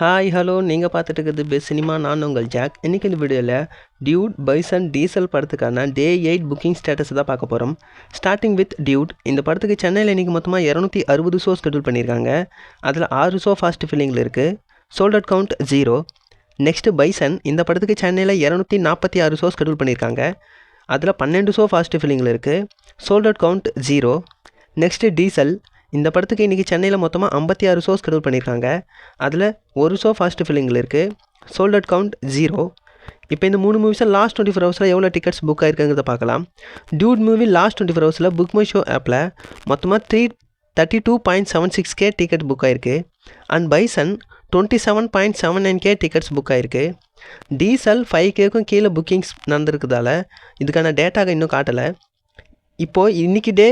Hi hello நீங்கள் பார்த்துட்டு இருக்கிறது பெஸ்ட் சினிமா நான் உங்கள் ஜாக் இன்றைக்கி இந்த வீடியோவில் டியூட் பைசன் டீசல் படத்துக்கான டே எயிட் புக்கிங் ஸ்டேட்டஸ் தான் பார்க்க போகிறோம் ஸ்டார்டிங் வித் டியூட் இந்த படத்துக்கு சென்னையில் இன்றைக்கி மொத்தமாக இரநூத்தி அறுபது ஷோ ஸ்கெடியூல் பண்ணியிருக்காங்க அதில் ஆறு ஷோ ஃபாஸ்ட் ஃபில்லிங்கில் இருக்குது sold out count zero next Bison இந்த படத்துக்கு சென்னையில் இரநூத்தி நாற்பத்தி ஆறு ஷோ ஸ்கெடியூல் பண்ணியிருக்காங்க அதில் பன்னெண்டு ஷோ ஃபாஸ்ட் ஃபில்லிங்கில் இருக்குது sold out count zero next Diesel இந்த படத்துக்கு இன்றைக்கி சென்னையில் மொத்தமாக ஐம்பத்தி ஆறு ஷோஸ் ஸ்கெடியூல் பண்ணியிருக்காங்க அதில் ஒரு ஷோ ஃபாஸ்ட் ஃபில்லிங்கில் இருக்குது சோல்ட் அவுட் கவுண்ட் ஜீரோ இப்போ இந்த மூணு மூவிஸில் லாஸ்ட் டுவெண்ட்டி ஃபோர் ஹவர்ஸில் எவ்வளோ டிக்கெட்ஸ் புக் ஆயிருக்குங்கிறத பார்க்கலாம். Dude movie last twenty four ஹவர்ஸில் புக் மை ஷோ ஆப்பில் மொத்தமாக three thirty two point seven six K ticket book ஆயிருக்கு. And Bison twenty seven point seven nine K tickets book ஆயிருக்கு Diesel five கேக்கும் கீழே bookings நடந்திருக்கிறதால இதுக்கான டேட்டாக இன்னும் காட்டலை. இப்போது இன்றைக்கி டே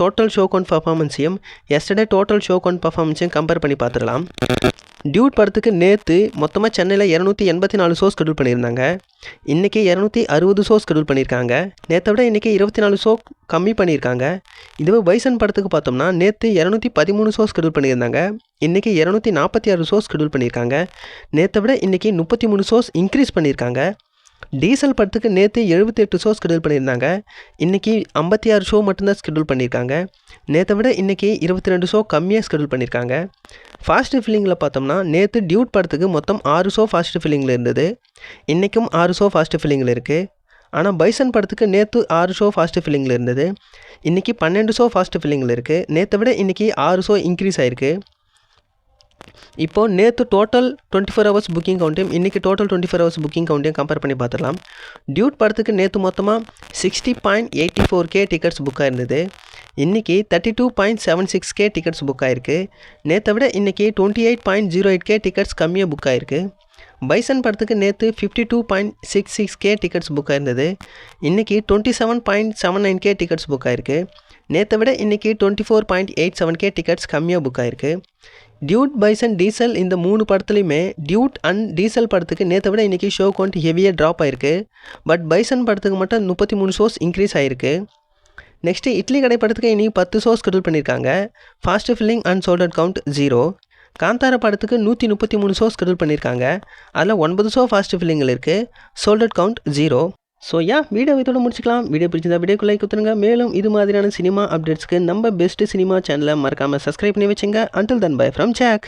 டோட்டல் ஷோ கவுண்ட் பர்ஃபார்மன்ஸையும் எஸ்டர்டே டோட்டல் ஷோ கவுண்ட் பர்ஃபார்மன்ஸையும் கம்பேர் பண்ணி பார்த்துடலாம். டியூட் படத்துக்கு நேற்று மொத்தமாக சென்னையில் இரநூத்தி எண்பத்தி நாலு ஷோ ஸ்கெடியூல் பண்ணியிருந்தாங்க. இன்றைக்கி இரநூத்தி அறுபது ஷோ ஸ்கெடியூல் பண்ணியிருக்காங்க. நேற்றை விட இன்றைக்கி இருபத்தி நாலு ஷோ கம்மி பண்ணியிருக்காங்க. இதுவே பைசன் படத்துக்கு பார்த்தோம்னா நேற்று இரநூத்தி பதிமூணு ஷோ ஸ்கெடியூல் பண்ணியிருந்தாங்க. இன்றைக்கி இரநூத்தி நாற்பத்தி ஆறு ஷோ ஸ்கெடியூல் பண்ணியிருக்காங்க. நேற்றை விட இன்றைக்கி முப்பத்தி மூணு ஷோஸ் இன்க்ரீஸ் பண்ணியிருக்காங்க. டீசல் படத்துக்கு நேற்று எழுபத்தெட்டு ஷோ ஸ்கெடியூல் பண்ணியிருந்தாங்க. இன்றைக்கி ஐம்பத்தி ஆறு ஷோ மட்டும்தான் ஸ்கெடியூல் பண்ணியிருக்காங்க. நேற்றை விட இன்றைக்கி இருபத்தி ரெண்டு ஷோ கம்மியாக ஸ்கெடியூல் பண்ணியிருக்காங்க ஃபாஸ்ட் ஃபில்லிங்கில் பார்த்தோம்னா நேற்று டியூட் படத்துக்கு மொத்தம் ஆறு ஷோ ஃபாஸ்ட் ஃபில்லிங்கில் இருந்தது. இன்றைக்கும் ஆறு ஷோ ஃபாஸ்ட் ஃபில்லிங்கில் இருக்குது ஆனால் பைசன் படத்துக்கு நேற்று ஆறு ஷோ ஃபாஸ்ட் ஃபில்லிங்கில் இருந்தது. இன்றைக்கி பன்னெண்டு ஷோ ஃபாஸ்ட் ஃபில்லிங்கில் இருக்குது நேற்றை விட இன்றைக்கி ஆறு ஷோ இன்க்ரீஸ் ஆயிருக்கு. இப்போது நேற்று total twenty four hours booking கவுண்ட்டையும் இன்றைக்கி total twenty four hours booking கவுண்ட்டையும் compare பண்ணி பார்த்துடலாம். டியூட் படத்துக்கு நேற்று மொத்தமாக sixty point eighty four K tickets book ஆயிருந்தது. இன்றைக்கி thirty two point seven six K tickets book ஆயிருக்கு. நேற்றை விட இன்றைக்கி twenty eight point zero eight K tickets கம்மியாக புக் ஆயிருக்கு. பைசன் படத்துக்கு நேற்று fifty two point six six K tickets book ஆயிருந்தது. இன்றைக்கி twenty seven point seven nine K tickets book ஆயிருக்கு. நேற்றை விட இன்றைக்கி twenty four point eight seven K tickets கம்மியாக புக் ஆயிருக்கு. டியூட் பைசன் டீசல் இந்த மூணு படத்துலையுமே டியூட் அண்ட் டீசல் படத்துக்கு நேற்றை விட இன்றைக்கி ஷோ கவுண்ட் ஹெவியாக ட்ராப் ஆயிருக்கு. பட் பைசன் படத்துக்கு மட்டும் முப்பத்தி மூணு ஷோஸ் இன்க்ரீஸ் ஆயிருக்கு. நெக்ஸ்ட்டு இட்லி கடை படத்துக்கு இன்றைக்கி பத்து ஷோஸ் ஸ்கெடியூல் பண்ணியிருக்காங்க fast filling and sold out count zero Kantara படத்துக்கு நூற்றி முப்பத்தி மூணு ஷோஸ் ஸ்கெடியூல் பண்ணியிருக்காங்க அதில் ஒன்பது ஷோ ஃபாஸ்ட் ஃபில்லிங்கில் இருக்குது sold out count zero so yeah video இதோட முடிச்சுக்கலாம். வீடியோ பிடிச்சிருந்தா வீடியோக்கு லைக் கொடுத்துருங்க. மேலும் இது மாதிரியான சினிமா அப்டேட்ஸ்க்கு நம்ம பெஸ்ட் சினிமா சேனலை மறக்காமல் சப்ஸ்கிரைப் பண்ணி வச்சுங்க. Until then bye from Jack